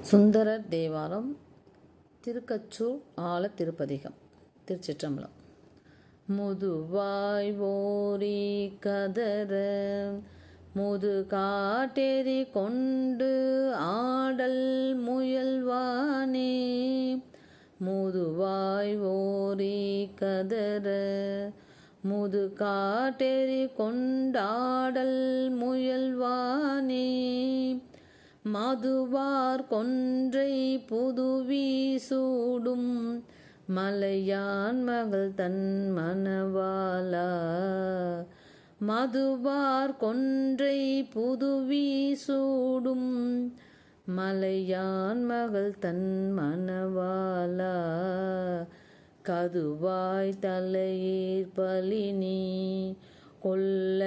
சுந்தரர் தேவாரம் திருக்கச்சூர் ஆல திருப்பதிகம் திருச்சிற்றம்பலம். முதுவாய் ஓரி கதற முது காட்டேரி கொண்டு ஆடல் முயல்வானே. முதுவாய் ஓரி கதற முது காட்டேரி கொண்டாடல் முயல்வானே. மதுவார் கொன்றை புதுவி சூடும் மலையான் மகள் தன் மணவாளா. மதுவார் கொன்றை புதுவி சூடும் மலையான் மகள் தன் மணவாளா. கதுவாய் தலையீர் பலினி கொல்ல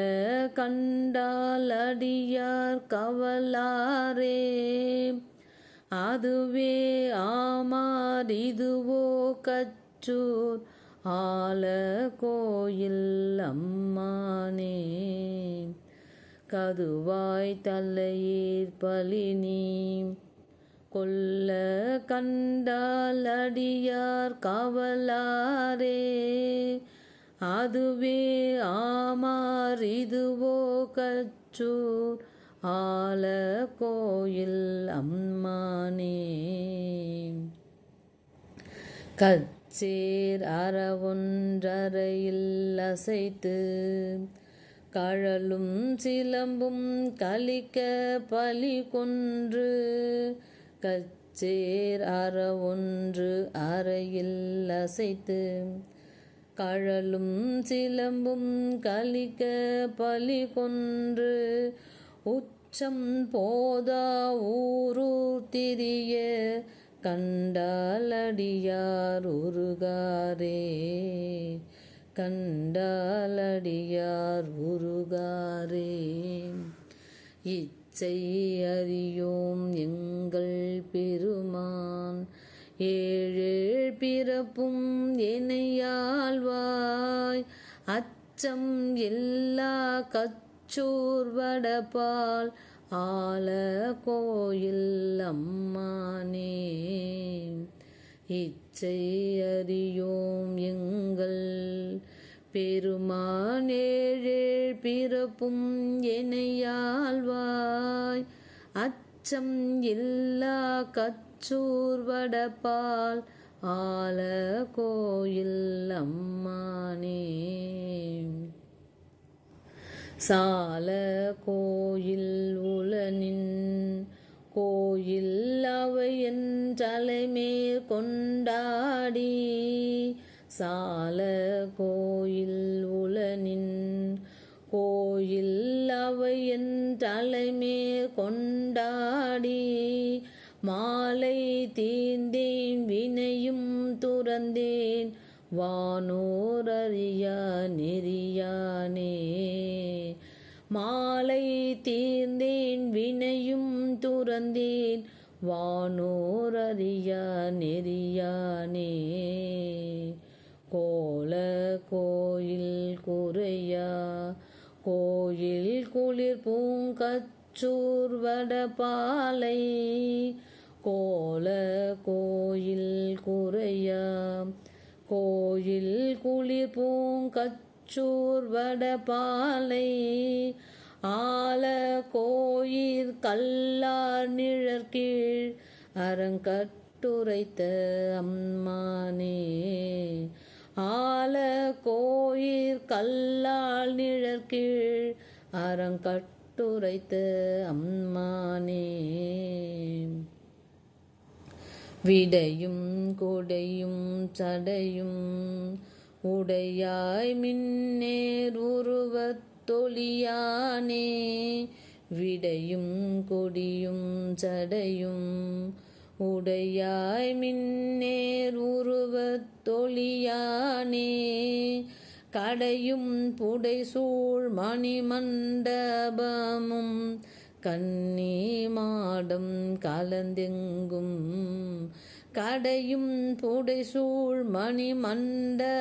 கண்டால் அடியார் கவலாரே. அதுவே ஆமார் இதுவோ கச்சூர் ஆல கோயில் அம்மானே. கதுவாய் தலையீர் பலினி கொல்ல கண்டால் அடியார் கவலாரே. அதுவே ஆமார் இதுவோ கச்சூர் ஆல கோயில் அம்மானே. கச்சேர் அறவொன்றறையில் அசைத்து கழலும் சிலம்பும் கலிக்க பலி கொன்று கச்சேர் அற ஒன்று அறையில் அசைத்து கழலும் சிலம்பும் கலிக்க பலி கொன்று உச்சம் போதா ஊரு திரிய கண்டாலடியார் உருகாரே. கண்டாலடியார் உருகாரே. இச்சை அறியோம் எங்கள் பெருமான் ஏழு பிறப்பும் எனையாழ்வாய் அச்சம் எல்லா கச்சூர் வடபால் ஆல கோயில் அம்மானே. இச்சை அறியோம் எங்கள் பெருமான் பிறப்பும் எனையாழ்வாய் அச்சம் எல்லா கச்சூர் வடபால் ஆல கோயில் அம்மானே. சால கோயில் உலனின் கோயில் அவையன் தலைமேல் கொண்டாடி. சால கோயில் உலனின் கோயில் அவையன் தலைமேல் கொண்டாடி. மாலை தீந்தேன் வினையும் துறந்தேன் வானோரறியா நெறியானே. மாலை தீர்ந்தேன் வினையும் துறந்தேன் வானோரறியா நெறியானே. கோல கோயில் குறையா கோயில் குளிர் பூங்கச்சூர்வட பாலை கோல கோயில் குறையா. கோயில் குளிர் பூங்கச்சூர் வடபாலை. ஆல கோயிற் கல்லார் நிழற்கீழ் அறங்கட்டுரைத்த அம்மானே. ஆல கோயிற் கல்லால் நிழற்கீழ் அறங்கட்டுரைத்த அம்மானே. விடையும் கொடையும் சடையும். உடையாய் மின்னேர் உருவத்தொழியானே விடையும் கொடியும் சடையும். உடையாய் மின்னேர் உருவத்தொழியானே கடையும் புடைசூழ் மணிமண்டபமும் கண்ணே மாடம் கலந்தெங்கும். கடையும் புடைசூழ் மணி மண்டபமும்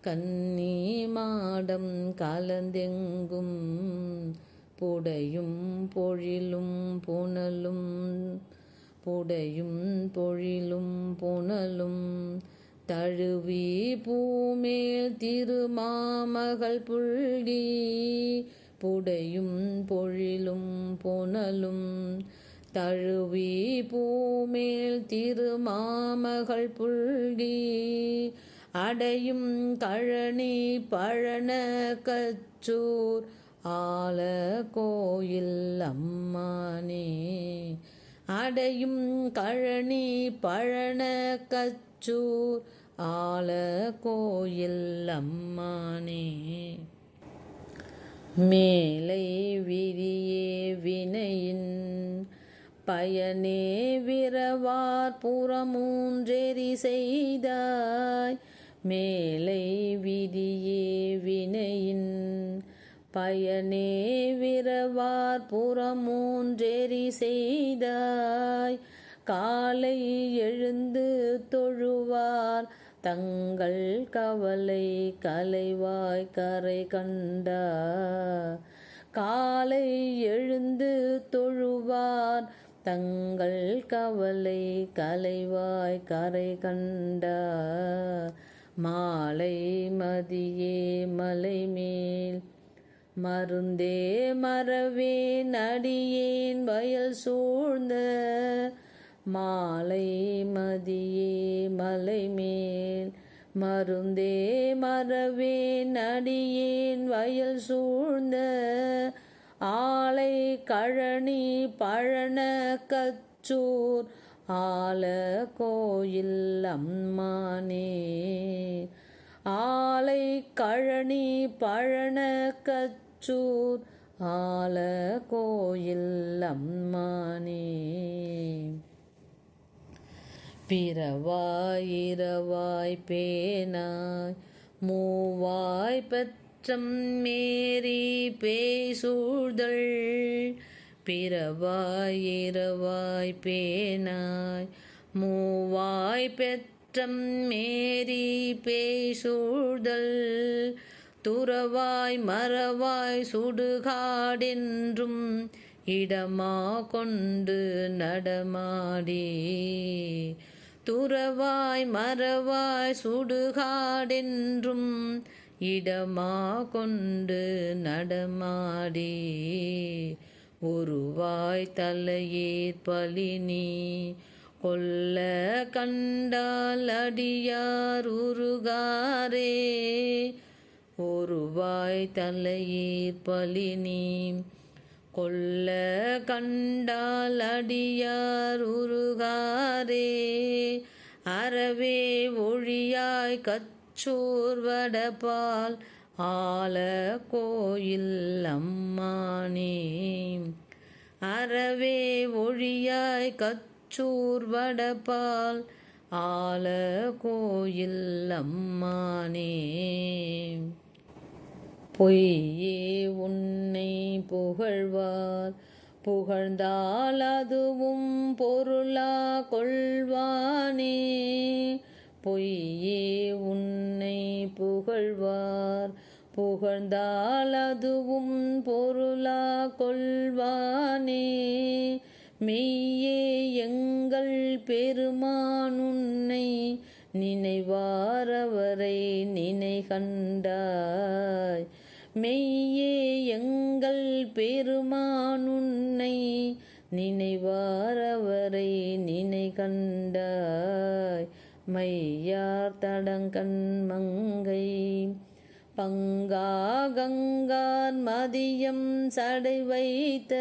கன்னி மாடம் கலந்தெங்கும். புடையும் பொழிலும் புனலும் புடையும் பொழிலும் புனலும். தழுவி பூமேல் திருமாமகள் புள்ளி புடையும் பொழிலும் புனலும். தழுவி பூமேல் திருமாமகள் புல்கி அடையும் கழனி பழன கச்சூர். ஆல கோயில் அம்மானே அடையும் கழனி பழன கச்சூர். ஆல கோயில் அம்மானே. மேலை விரியே வினையின் பயனே விரவார் புறமூன்றெறி செய்தாய். மேலை விரியே வினையின் பயனே விரவார் புறமூன்றெறி செய்தாய். காலை எழுந்து தொழுவார் தங்கள் கவலை கலைவாய் கரை கண்டா. காலை எழுந்து தொழுவார் தங்கள் கவலை கலைவாய் கரை கண்டா. மாலை மதியே மலை மேல் மருந்தே மறவேன் அடியேன் வயல் சூழ்ந்த மாலை மதியே மலை மேல் மருந்தே மறவே அடியேன் வயல் சூழ்ந்த ஆலை கழனி பழன கச்சூர் ஆல கோயில் அம்மானே. ஆலை கழனி பழன கச்சூர் ஆல கோயில் அம்மானே. பிறவாயிரவாய் பேனாய் மூவாய் பற்றம் மேரி பேசூழ்தள் பிறவாயிரவாய் பேனாய் மூவாய் பெற்றம் மேரி பேசூழ்தல். துறவாய் மறவாய் சுடுகாடென்றும் இடமா கொண்டு நடமாடி. துறவாய் மறவாய் சுடுகாடென்றும் இடமா கொண்டு நடமாடி. ஒருவாய் தலையீர் பலினி கொல்ல கண்டால் அடியார் உருகாரே. ஒருவாய் தலையீர் பலினி கொல்ல கண்டால் அடியார் உருகாரே. அறவே ஒழியாய் கச்சோர்வடபால் ஆல கோயில் அம்மானே. அறவே ஒழியாய் கச்சூர்வடபால் ஆல கோயில் அம்மானே. பொய்யே உன்னை புகழ்வார். புகழ்ந்தால் அதுவும் பொருளா கொள்வானே. பொய்யே உன்னை புகழ்வார். புகழ்ந்தால் அதுவும் பொருளா கொள்வானே. மெய்யே எங்கள் பெருமானுன்னை நினைவாரவரை நினை கண்டாய் மெய்யே எங்கள் பெருமானுன்னை நினைவாரவரை நினை கண்டாய் மையார் தடங்கண் மங்கை பங்கா கங்கார் மதியம் சடை வைத்த.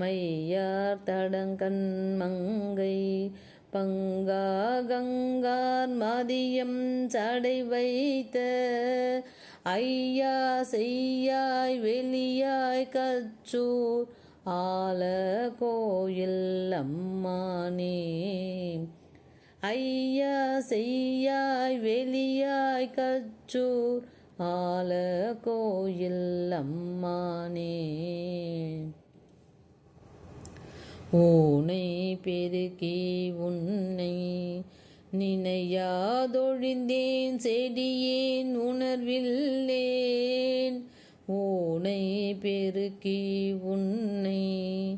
மையார் தடங்கண் மங்கை பங்கா கங்கார் மதியம் சடை வைத்த. ஐயா செய்யாய் வெளியாய் கச்சூர் ஆல கோயில் அம்மானே. ஐயா செய்யாய் வெளியாய் கச்சூர் ஆல கோயில் அம்மானே. ஊனை பெருக்கி உன்னை நினையாதொழிந்தேன் செடியேன் உணர்வில்லேன். ஊனை பெருக்கி உன்னை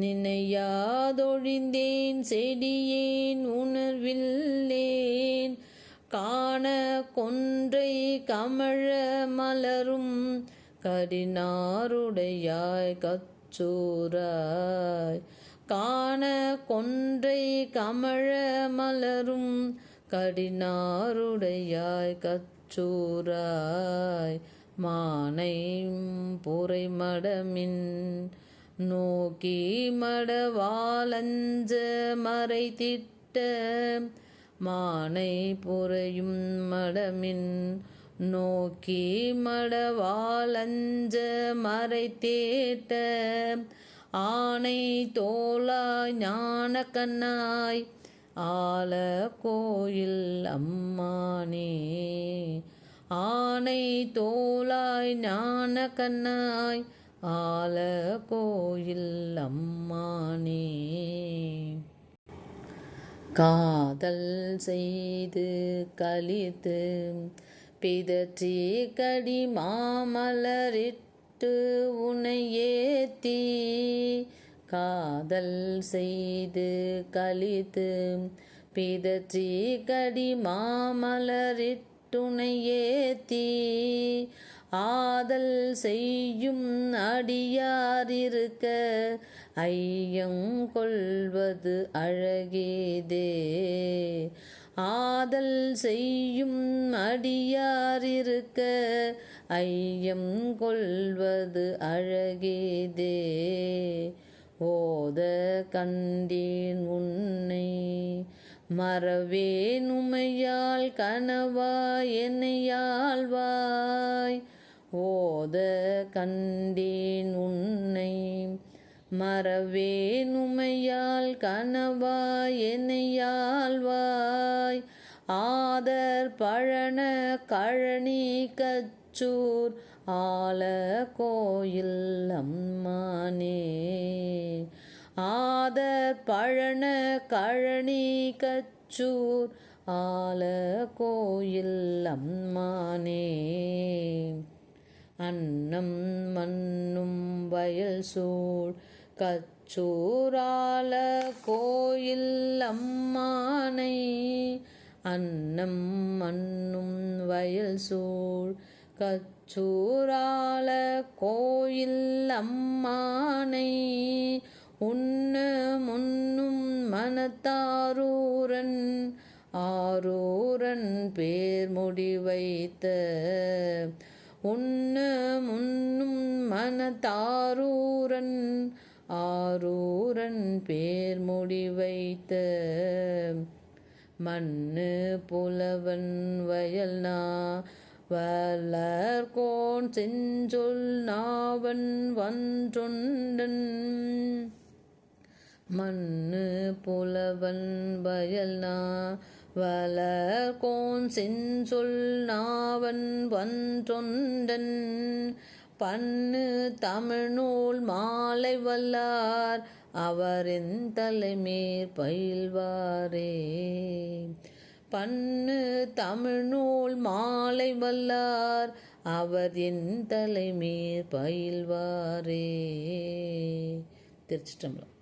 நினையாதொழிந்தேன் செடியேன் உணர்வில்லேன். காண கொன்றை கமழ மலரும் கடினாருடையாய் கச்சூராய். காண கொன்றை கமழ மலரும் கடினாருடையாய் கச்சூராய் மானை பொறை மடமின் நோக்கி மடவாலஞ்ச மறை திட்ட மானை பொறையும் மடமின் நோக்கி மடவாலஞ்ச மறை தேட்ட ஆனை தோலாய் ஞான கண்ணாய் ஆல கோயில் அம்மானே. ஆனை தோலாய் ஞான கண்ணாய் ஆல கோயில் அம்மானே. காதல் செய்து கழித்து பிதற்றி கடி மாமலரிட்டு உனையேத்தி காதல் செய்து கழித்து பிதற்றி கடி மாமலரிட்டுனையேத்தி ஆதல் செய்யும் அடியாரிருக்க ஐயம் கொள்வது அழகேதே. ஆதல் செய்யும் அடியாரிருக்க ஐயம் கொள்வது அழகேதே ஓத கண்டேன் உன்னை மறவேன் உமையால் கனவா என்னையாழ்வாய் ஓத கண்டேன் உன்னை மறவேனுமையால் கனவாய் என்னையாழ்வாய் ஆதர் பழன கழனி கச்சூர் ஆல கோயில் அம்மானே. ஆதர் பழன கழனி கச்சூர் ஆல கோயில் அம்மானே. அன்னம் மண்ணும் வயல் சூழ் கச்சூரால கோயில் அம்மானை அன்னம் மண்ணும் வயல் சூழ். கச்சூரால கோயில் அம்மானை உண்ண முன்னும் மனத்தாரூரன் ஆரூரன் பேர் முடி வைத்த. உண்ண முன்னும் மனத்தாரூரன் ஆரூரன் பேர் முடிவைத்த மண்ணு புலவன் வயல்னா வளர்கோன் செஞ்சொல் நாவன் வன்றொண்டன். மண்ணு புலவன் வயல்னா வளர்கோன் செஞ்சொல் நாவன் வன்றொண்டன். பண்ணு தமிழ்நூல் மாலை வல்லார். அவரின் தலைமேற் பயில்வாரே. பண்ணு தமிழ்நூல் மாலை வல்லார். அவர் என் தலைமேற் பயில்வாரே. திருச்சிட்டம்பலம்